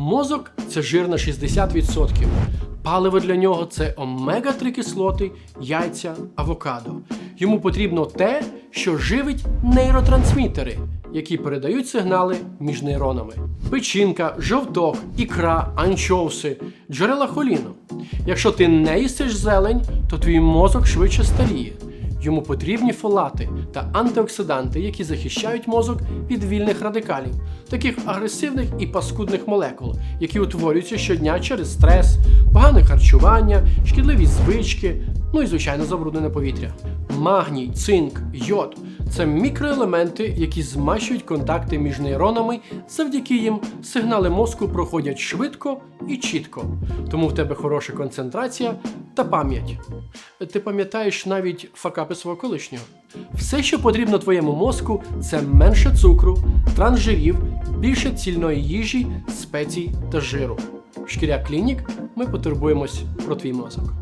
Мозок це жир на 60%. Паливо для нього це омега-3 кислоти, яйця, авокадо. Йому потрібно те, що живить нейротрансмітери, які передають сигнали між нейронами. Печінка, жовток, ікра, анчоуси, джерела холіну. Якщо ти не їстиш зелень, то твій мозок швидше старіє. Йому потрібні фолати та антиоксиданти, які захищають мозок від вільних радикалів, таких агресивних і паскудних молекул, які утворюються щодня через стрес, погане харчування, шкідливі звички, ну і звичайно забруднене повітря. Магній, цинк, йод це мікроелементи, які змащують контакти між нейронами. Завдяки їм сигнали мозку проходять швидко і чітко. Тому в тебе хороша концентрація та пам'ять. Ти пам'ятаєш навіть факапи свого колишнього. Все, що потрібно твоєму мозку, це менше цукру, трансжирів, більше цільної їжі, спецій та жиру. В Шкіря Клінік ми потурбуємось про твій мозок.